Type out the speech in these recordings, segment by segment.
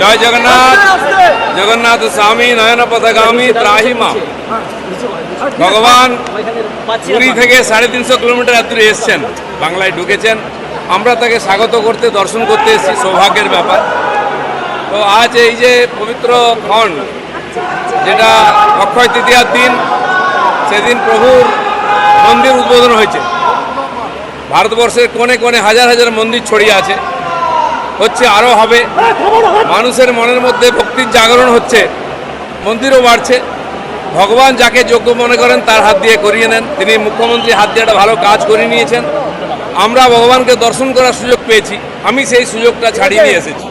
জয় জগন্নাথ। জগন্নাথ স্বামী নয়ন পথগামী ত্রাহি মা ভগবান পুরী থেকে সাড়ে তিনশো কিলোমিটার দূরে এসছেন, বাংলায় ঢুকেছেন। আমরা তাকে স্বাগত করতে, দর্শন করতে এসেছি, সৌভাগ্যের ব্যাপার। তো আজ এই যে পবিত্র ক্ষণ, যেটা অক্ষয় তৃতীয়ার দিন, সেদিন প্রভুর মন্দির উদ্বোধন হয়েছে। ভারতবর্ষের কোণে কোণে হাজার হাজার মন্দির ছড়িয়ে আছে। হচ্ছে আরও হবে। মানুষের মনের মধ্যে ভক্তির জাগরণ হচ্ছে মন্দিরও বাড়ছে। ভগবান যাকে যোগ্য মনে করেন তার হাত দিয়ে করিয়ে নেন। তিনি মুখ্যমন্ত্রী হাত দিয়ে একটা ভালো কাজ করে নিয়েছেন। আমরা ভগবানকে দর্শন করার সুযোগ পেয়েছি। আমি সেই সুযোগটা ছাড়িয়ে নিয়ে এসেছি।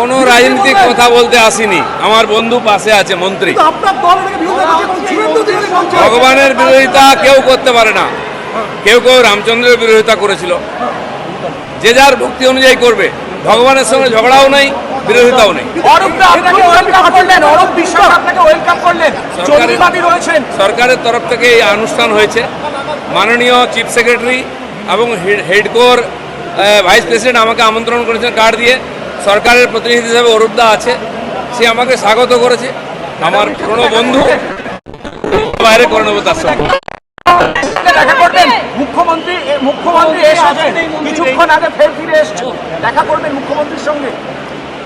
কোনো রাজনীতিক কথা বলতে আসিনি। আমার বন্ধু পাশে আছে মন্ত্রী। ভগবানের বিরোধিতা কেউ করতে পারে না। কেউ কেউ রামচন্দ্রের বিরোধিতা করেছিল। যে যার ভক্তি অনুযায়ী করবে ভগবানের সঙ্গে ঝগড়াও নেই বিরোধিতাও নেই। সরকারের তরফ থেকে এই অনুষ্ঠান হয়েছে। মাননীয় চিফ সেক্রেটারি এবং হেডকোর ভাইস প্রেসিডেন্ট আমাকে আমন্ত্রণ করেছেন কার্ড দিয়ে। সরকারের প্রতিনিধি হিসেবে অরূপদা আছে সে আমাকে স্বাগত করেছে। আমার পুরনো বন্ধু বাইরে করে নেব তার সঙ্গে দেখা করবেন মুখ্যমন্ত্রী এ, মুখ্যমন্ত্রী এসেছেন কিছুক্ষণ আগে ফের ফিরে এসেছেন। দেখা করবেন মুখ্যমন্ত্রীর সঙ্গে।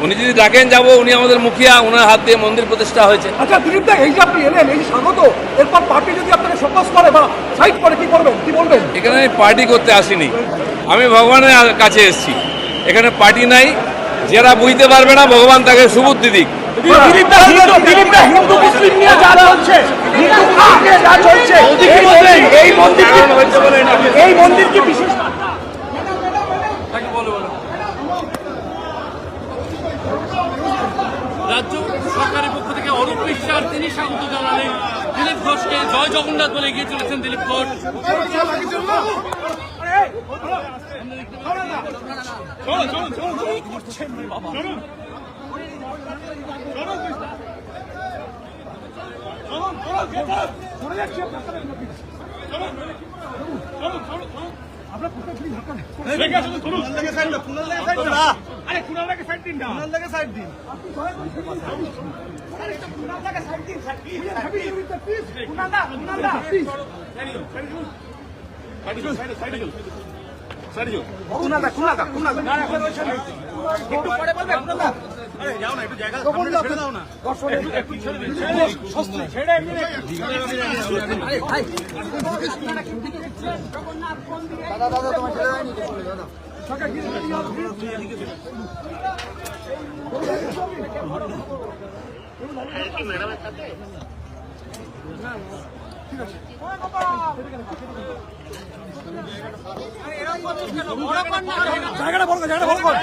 উনি যদি ডাকেন যাব উনি আমাদের মুখিয়া ওনার হাত দিয়ে মন্দির প্রতিষ্ঠা হয়েছে। আচ্ছা দিলীপ দা এই যে আপনি এলেন এই স্বাগত। এরপর পার্টি যদি আপনাকে সপোজ করে বা সাইড করে কি করবেন? কি বলবেন? এখানে আমি পার্টি করতে আসিনি। আমি ভগবানের কাছে এসেছি। এখানে পার্টি নাই। যারা বুঝতে পারবে না ভগবান তাকে সুবুদ্ধি দিক। হিন্দু দিলীপ দা হিন্দু মুসলিম নিয়ে যা চলছে। হিন্দু মুসলিম যা চলছে। এই মন্দির এই মন্দির কি- এই মন্দির কি বিশেষ সরকারের পক্ষ থেকে অরূপ বিশ্বাস তিনি স্বাগত জানালেন। দিলীপ ঘোষকে জয় জগন্নাথ বলে এগিয়ে চলেছেন দিলীপ ঘোষ। আরে কুনাল লাগে সাইড দিন না। কুনাল লাগে সাইড দিন। আরে এটা কুনাল লাগে সাইড দিন sir please please please Kunal the Kunal the. Please সাইডিও একটু পরে বলবে কুনাল দা। যাও না একটু জায়গা দাদা দাদা তোমার ছেড়ে দাও দাদা জায়গাটা বড় কর, জায়গাটা বড় কর।